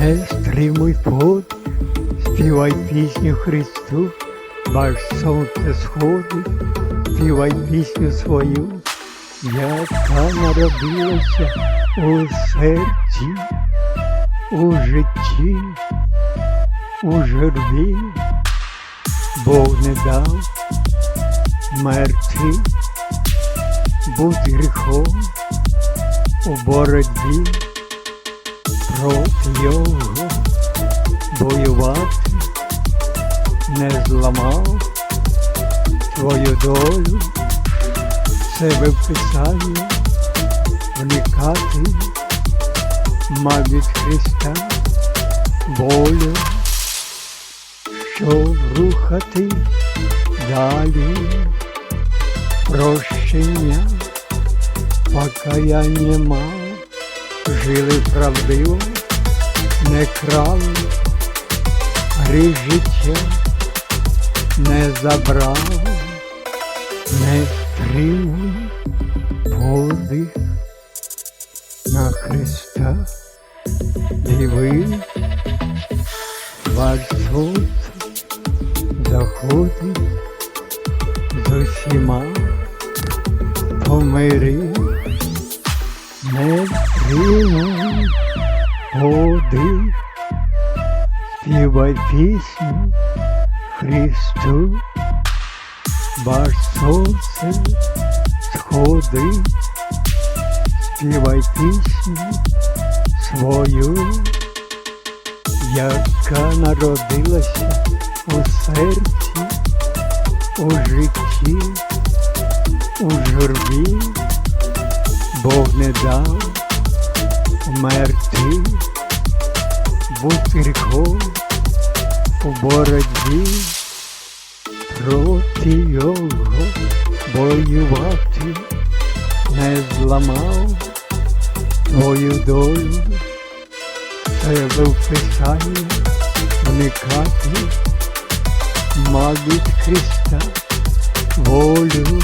Не стримуй пот, співай пісню Христу, бач сонце сходить, співай пісню свою, яка народилася у серці, у житті, у журбі, Бог не дав мерти бути гріхом у боротьбі проти його воювати не зламав твою долю, себе в писанні вникати, мав від Христа волю, щоб рухати далі? Прощення, покаяння мав жили правдиво, не крали, гріх життя не забрав, не стримуй подих на Христа, дивись, ваш сонце заходить з усіма помири не стримуй подих, співай пісню Христу, ваш сонце сходить, співай пісню свою, яка народилася у серці, у житті, у журбі. Бог не дав вмерти, бути гріхом у боротьбі проти його воювати. Не зламав твою долю, себе в писанні вникати, мав від Христа волю.